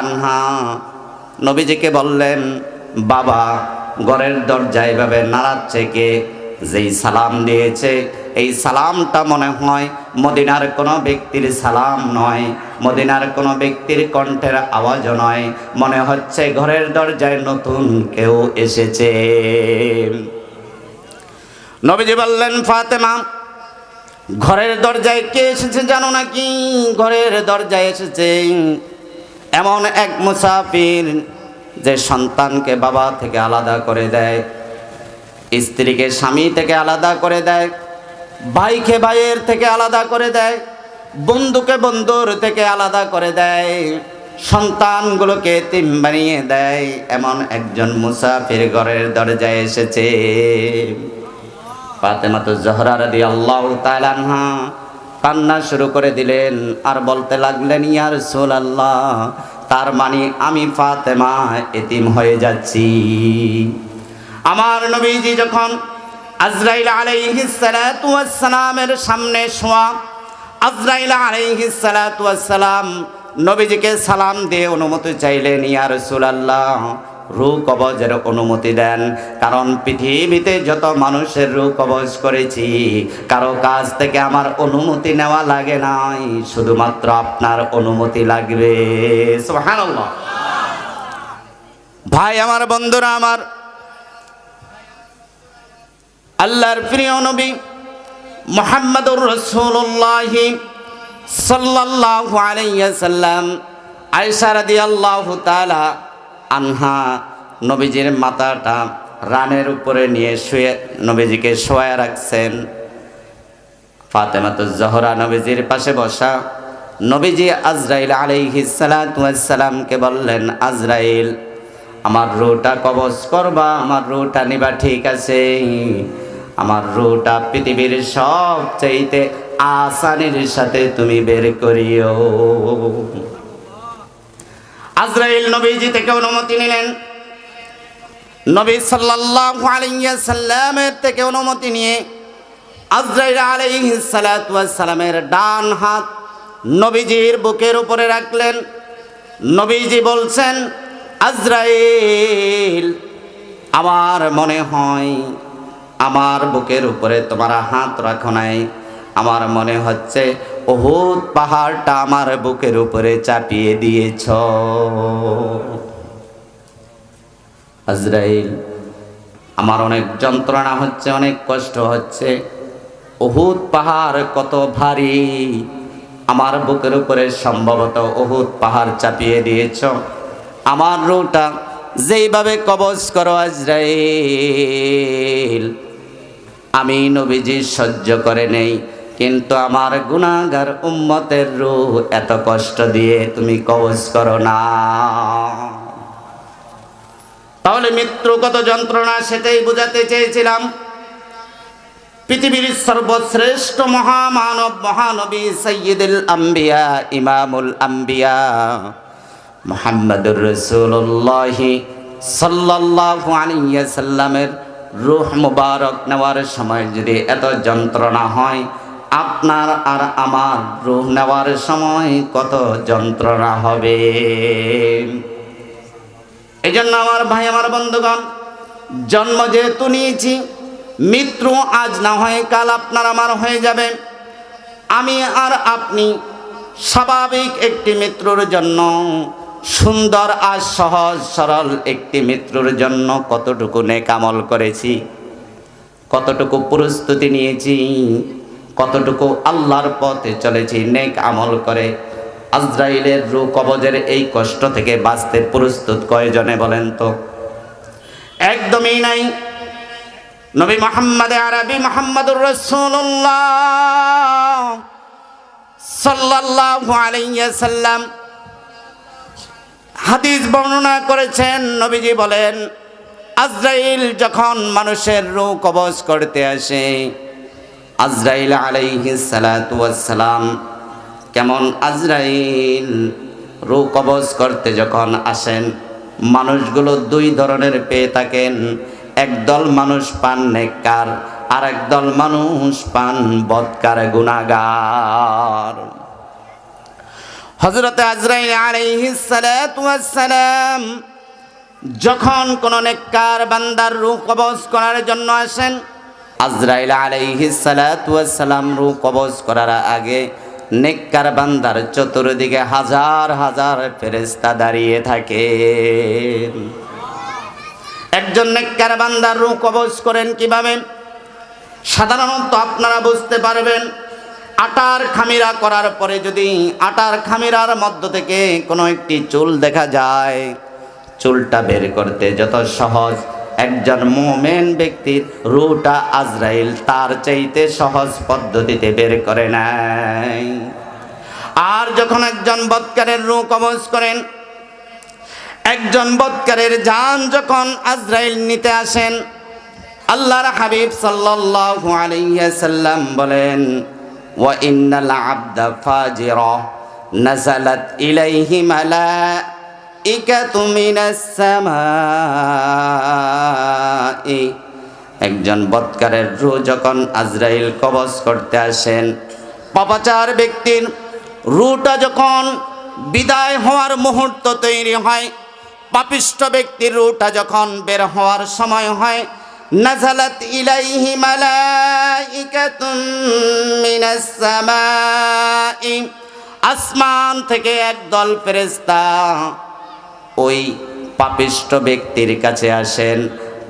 আনহা। নবীজিকে বললেন, বাবা, ঘরের দরজায় এভাবে নাড়াচ্ছে কে? যেই সালাম দিয়েছে, এই সালামটা মনে হয় মদিনার কোনো ব্যক্তির সালাম নয়। মদিনার কোনো ব্যক্তির কণ্ঠের আওয়াজও নয়। মনে হচ্ছে ঘরের দরজায় নতুন কেউ এসেছে। নবীজি বললেন, ফাতেমা ঘরের দরজায় কে এসেছে জানো নাকি? ঘরের দরজায় এসেছে এমন এক মুসাফির যে সন্তানকে বাবা থেকে আলাদা করে দেয়, স্ত্রীকে স্বামী থেকে আলাদা করে দেয়, ভাইকে ভাইয়ের থেকে আলাদা করে দেয়, বন্ধুকে বন্ধুর থেকে আলাদা করে দেয়, সন্তানগুলোকে তিম বানিয়ে দেয়, এমন একজন মুসাফির ঘরের দরজায় এসেছে। ফাতেমাতু জহরা রাদি আল্লাহ তালানহা কান্না শুরু করে দিলেন, আর বলতে লাগলেন ইয়ার সোল আল্লাহ তার মানে আমি ফাতেমা এতিম হয়ে যাচ্ছি। আমার নবীজি যখন আজরাইল আলাইহিস সালাতু ওয়াস সালামের সামনে শোয়া, আজরাইল আলাইহিস সালাতু ওয়াস সালাম নবীজিকে সালাম দিয়ে অনুমতি চাইলেন, ইয়া রাসূলুল্লাহ রু কবজের অনুমতি দেন। কারণ পৃথিবীতে যত মানুষের রু কবজ করেছি, কারও কাছ থেকে আমার অনুমতি নেওয়া লাগে নাই। শুধুমাত্র আপনার অনুমতি লাগবে। ভাই, আমার বন্ধুরা, আমার আল্লাহর প্রিয় নবী মোহাম্মদুর রসুল্লাহ সাল্লাল্লাহু আলাইহি সাল্লাম আয়েশা রাদিয়াল্লাহু তাআলা আনহা নবীজির মাথাটা রানের উপরে নিয়ে শুয়ে নবীজিকে শোয়া রাখছেন। ফাতেমাতুজ জহরা নবীজির পাশে বসা নবীজি আজরাইল আলাইহিস সালাতু ওয়াস সালামকে বললেন, আজরাইল, আমার রুটা কবজ করবা, আমার রুটা নিবা ঠিক আছে। আমার রুটা পৃথিবীর সব চাইতে আসানির সাথে তুমি বের করিও। আজরাইল নবীজি থেকে অনুমতি নিলেন। নবী সাল্লাল্লাহু আলাইহি সাল্লামের থেকে অনুমতি নিয়ে আজরাইল ওয়াস সালামের ডান হাত নবীজির বুকের উপরে রাখলেন। নবীজি বলছেন, আজরাইল, আমার মনে হয় আমার বুকের উপরে তোমার হাত রাখো নাই। আমার মনে হচ্ছে ওহুদ পাহাড়টা আমার বুকের উপরে চাপিয়ে দিয়েছ। আজরাইল, আমার অনেক যন্ত্রণা হচ্ছে, অনেক কষ্ট হচ্ছে। ওহুদ পাহাড় কত ভারী, আমার বুকের উপরে সম্ভবত ওহুদ পাহাড় চাপিয়ে দিয়েছ। আমার রুটা যেইভাবে কবজ করো আজরাইল, আমি নবীজি সহ্য করে নেই। কিন্তু আমার গুণাগার উম্মতের রূহ এত কষ্ট দিয়ে তুমি কবজ করো না। তাহলে মৃত্যু কত যন্ত্রণা সেটাই বোঝাতে চেয়েছিলাম। পৃথিবীর সর্বশ্রেষ্ঠ মহামানব, মহানবী সৈয়দুল আম্বিয়া, ইমামুল আম্বিয়া মোহাম্মদুর রসুল্লাহ সাল্লাল্লাহু আলাইহি সাল্লামের রুহ মুবারক নেওয়ার সময় যদি এত যন্ত্রণা হয় আপনার আর আমার রূহ নেওয়ার সময় কত যন্ত্রণা হবে। এই জন্য আমার ভাই, আমার বন্ধুগণ, জন্ম যেহেতু নিয়েছি, মৃত্যু আজ না হয় কাল আপনার আমার হয়ে যাবে। আমি আর আপনি স্বাভাবিক একটি মৃত্যুর জন্য, সুন্দর আর সহজ, সরল একটি মৃত্যুর জন্য কতটুকু নেকামল করেছি, কতটুকু প্রস্তুতি নিয়েছি কতটুকু আল্লাহর পথে চলেছি, নেক আমল করে। আজরাইলের রু কবজের এই কষ্ট থেকে বাঁচতে প্রস্তুত কয়জনে বলেন তো? একদমই নাই। নবী মোহাম্মদ আরবি মোহাম্মদুর রসুল্লাহ সাল্লাল্লাহু আলাইহি হাদিস বর্ণনা করেছেন। নবীজি বলেন, আজরাইল যখন মানুষের রু কবজ করতে আসে আজরাইল আলাইহি সালাম কেমন আজরাইল রু কবজ করতে যখন আসেন, মানুষগুলো দুই ধরনের পেয়ে থাকেন। একদল মানুষ পান নেককার আর একদল মানুষ পান বৎকার গুণাগার হজরত আজরাইল আলাইহিস সালাতু ওয়াস সালাম যখন কোন নেককার বান্দার রূহ কবজ করার জন্য আসেন আজরাইল সালাম রূহ কবজ করার আগে নেককার বান্দার চতুর্দিকে হাজার হাজার ফেরেশতা দাঁড়িয়ে থাকে। একজন নেককার বান্দার রূহ কবজ করেন কীভাবে? সাধারণত আপনারা বুঝতে পারবেন, আটার খামিরা করার পরে যদি আটার খামিরার মধ্য থেকে কোনো একটি চুল দেখা যায়, চুলটা বের করতে যত সহজ একজন মোমেন ব্যক্তির রুটা আজরাইল তার চাইতে সহজ পদ্ধতিতে বের করে নেয়। আর যখন একজন বৎকারের রু কবজ করেন, একজন বৎকারের যান যখন আজরাইল নিতে আসেন, আল্লাহর হাবিব সাল্লাল্লাহু আলাইহি সাল্লাম বলেন, ওয়া ইন্নাল আবদা ফাজিরা নাযালাত ইলাইহি একজন বৎকারের রু যখন আজরাইল কবজ করতে আসেন, পাপাচার ব্যক্তির রুটা যখন বিদায় হওয়ার মুহূর্ত তৈরি হয়, পাপিষ্ট ব্যক্তির রুটা যখন বের হওয়ার সময় হয়, নাজালাত ইলাইহি আসমান থেকে একদল ফেরেশতা ওই পাপিষ্ট ব্যক্তির কাছে আসেন।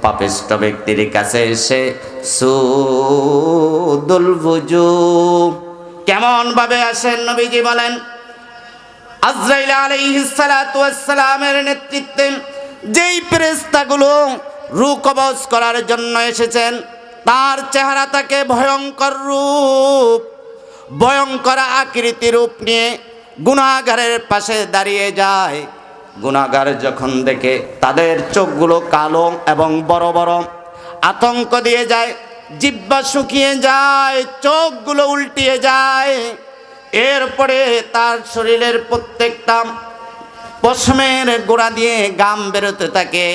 পাপিষ্ট ব্যক্তির কাছে এসে সুদুল কেমন ভাবে আসেন নবীজি বলেন? আজরাইল আলাইহিস সালাতু সালামের নেতৃত্বে যেই ফেরেশতাগুলো রু কবজ করার জন্য এসেছেন, তার চেহারা তাকে ভয়ঙ্কর রূপ, ভয়ঙ্কর আকৃতি রূপ নিয়ে গুণাগারের পাশে দাঁড়িয়ে যায়। গুণাগার যখন দেখে তাদের চোখগুলো কালো এবং বড় বড় আতঙ্ক দিয়ে যায়, জিব্বা শুকিয়ে যায়, চোখগুলো উল্টিয়ে যায়। এরপরে তার শরীরের প্রত্যেকটা পশমের গোড়া দিয়ে গাম বেরোতে থাকে।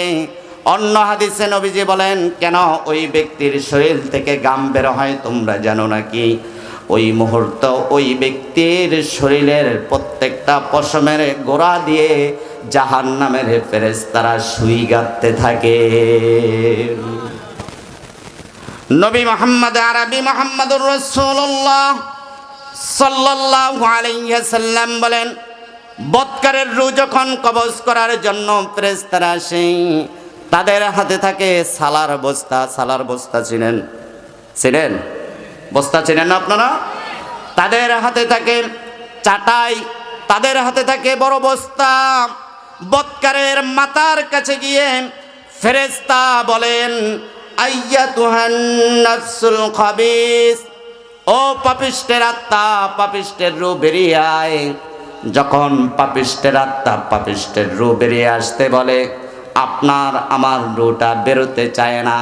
অন্য হাদিসে নবীজি বলেন, কেন ওই ব্যক্তির শরীর থেকে গাম বের হয় তোমরা জানো নাকি? ওই মুহূর্ত ওই ব্যক্তির শরীরের প্রত্যেকটা পশমের গোড়া দিয়ে জাহান নামের ফেরেস তারা সুই গাঁথতে থাকে। নবী মোহাম্মদ আরবি মোহাম্মদুর রসুল্লাহ সাল্লাল্লাহু আলাইহি সাল্লাম বলেন, বৎকারের রু যখন কবজ করার জন্য ফেরেশতারা সেই তাদের হাতে থাকে সালার বস্তা। সালার বস্তা চিনেন? চিনেন? বস্তা চিনেন না আপনারা? তাদের হাতে থাকে চাটাই, তাদের হাতে থাকে বড় বস্তা। বৎকারের মাতার কাছে গিয়ে ফেরেশতা বলেন আইয়া তুহান নাফসুল খাবিস। ও পাপিষ্টের আত্মা, পাপিষ্টের রূপ বেরিয়ে আয়। যখন পাপিষ্টের আত্মা পাপিষ্টের রূপ বেরিয়ে আসতে বলে, আপনার আমার রুটা বেরোতে চায় না।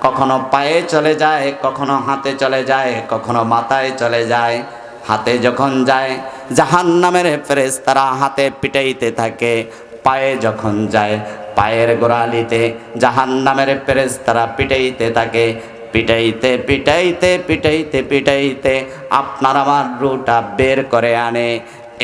কখনো পায়ে চলে যায়, কখনো হাতে চলে যায়, কখনো মাথায় চলে যায়। হাতে যখন যায় জাহান নামের ফেরেস তারা হাতে পিটাইতে থাকে। পায়ে যখন যায়, পায়ের গোড়ালিতে জাহান নামের ফেরেস তারা পিটাইতে থাকে। পিটাইতে পিটাইতে পিটাইতে পিটাইতে আপনার আমার রুটা বের করে আনে।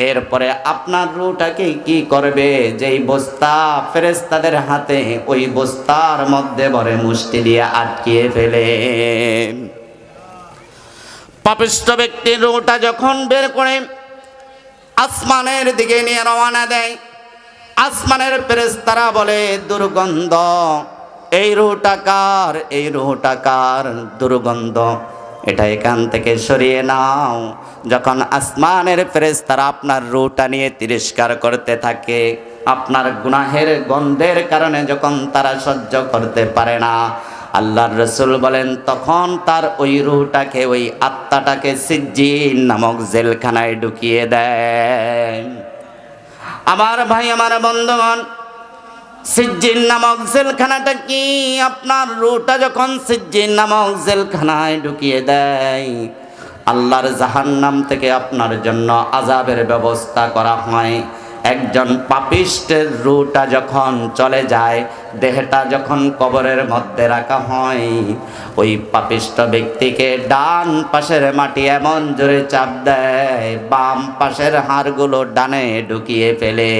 এরপরে আপনার রুটাকে কি করবে? যেই বস্তা ফেরেস্তাদের হাতে, ওই বস্তার মধ্যে ভরে মুষ্টি দিয়ে আটকিয়ে ফেলে। পাপিষ্ট ব্যক্তির রুটা যখন বের করে, আসমানের দিকে নিয়ে রওনা দেয় আসমানের ফেরেস্তারা বলে, দুর্গন্ধ, এই রুটাকার এই রুটাকার দুর্গন্ধ? এটা এখান থেকে সরিয়ে নাও। যখন আসমানের ফেরেস্তারা আপনার রুটা নিয়ে তিরস্কার করতে থাকে, আপনার গুনাহের গন্ধের কারণে যখন তারা সহ্য করতে পারে না, আল্লাহর রসুল বলেন, তখন তার ওই রুহটাকে, ওই আত্মাটাকে সিজ্জিন নামক জেলখানায় ঢুকিয়ে দেয় আমার ভাই, আমার বন্ধুগণ সিজ্জির নামক জেলখানাটা কি? আপনার রুটা যখন সিজ্জির নামক জেলখানায় ঢুকিয়ে দেয়, আল্লাহর জাহান্নাম থেকে আপনার জন্য আজাবের ব্যবস্থা করা হয়। একজন পাপিষ্টের রুটা যখন চলে যায়, দেহটা যখন কবরের মধ্যে রাখা হয়, ওই পাপিষ্ট ব্যক্তিকে ডান পাশের মাটি এমন জোরে চাপ দেয়, বাম পাশের হাড়গুলো ডানে ঢুকিয়ে ফেলে।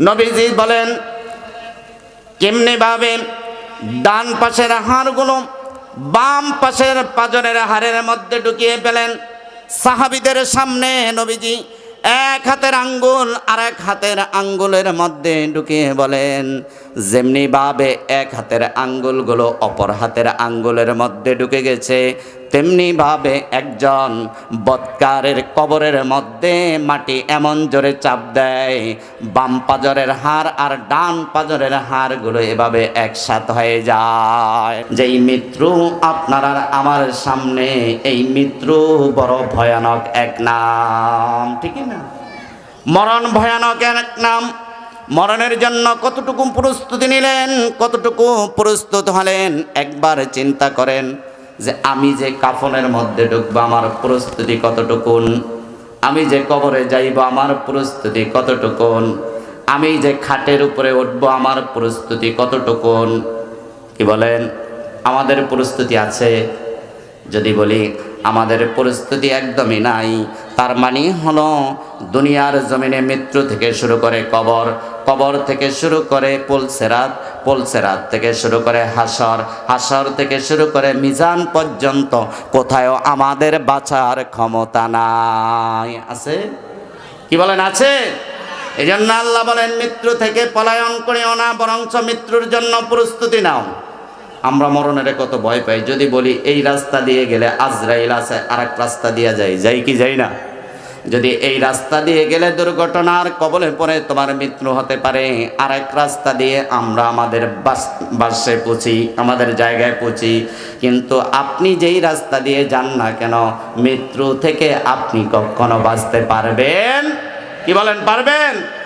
নবীজি বলেন, কেমনি ভাবে ডান পাশের হাড়গুলো বাম পাশের পাজরের হাড়ের মধ্যে ঢুকিয়ে ফেলেন? সাহাবিদের সামনে নবীজি এক হাতের আঙ্গুল আর এক হাতের আঙ্গুলের মধ্যে ঢুকিয়ে বলেন যেমনি ভাবে এক হাতের আঙ্গুলগুলো অপর হাতের আঙ্গুলের মধ্যে ঢুকে গেছে, তেমনি ভাবে একজন বৎকারের কবরের মধ্যে মাটি এমন জোরে চাপ দেয়, বাম পাজরের হাড় আর ডান পাজরের হাড়গুলো এভাবে একসাথ হয়ে যায়। যেই মৃত্যু আপনার আর আমার সামনে, এই মৃত্যু বড় ভয়ানক এক নাম। ঠিক না? মরণ ভয়ানক এক নাম। মরণের জন্য কতটুকু প্রস্তুতি নিলেন, কতটুকু প্রস্তুত হলেন, একবার চিন্তা করেন যে আমি যে কাফনের মধ্যে ঢুকবো, আমার প্রস্তুতি কতটুকুন? আমি যে কবরে যাইব, আমার প্রস্তুতি কতটুকুন? আমি যে খাটের উপরে উঠবো, আমার প্রস্তুতি কতটুকুন? কি বলেন? আমাদের প্রস্তুতি আছে? যদি বলি, আমাদের পরিস্থিতি একদমই নাই। তার মানে হলো, দুনিয়ার জমিনে মৃত্যু থেকে শুরু করে কবর কবর থেকে শুরু করে পুলসেরাত পুলসেরাত থেকে শুরু করে হাসর হাসর থেকে শুরু করে মিজান পর্যন্ত কোথাও আমাদের বাঁচার ক্ষমতা নাই। আছে? কি বলেন, আছে? এই জন্য আল্লাহ বলেন, মৃত্যু থেকে পলায়ন করিও না, বরঞ্চ মৃত্যুর জন্য প্রস্তুতি নাও। আমরা মরণের কত ভয় পাই, যদি বলি এই রাস্তা দিয়ে গেলে আজরাইল আছে আর এক রাস্তা দিয়ে যাই যাই কি যাই না? যদি এই রাস্তা দিয়ে গেলে দুর্ঘটনার কবলে পড়ে তোমার মৃত্যু হতে পারে আর এক রাস্তা দিয়ে আমরা আমাদের বাস বাসে পৌঁছি, আমাদের জায়গায় পৌঁছি। কিন্তু আপনি যেই রাস্তা দিয়ে যান না কেন, মৃত্যু থেকে আপনি কখনো বাঁচতে পারবেন? কি বলেন, পারবেন?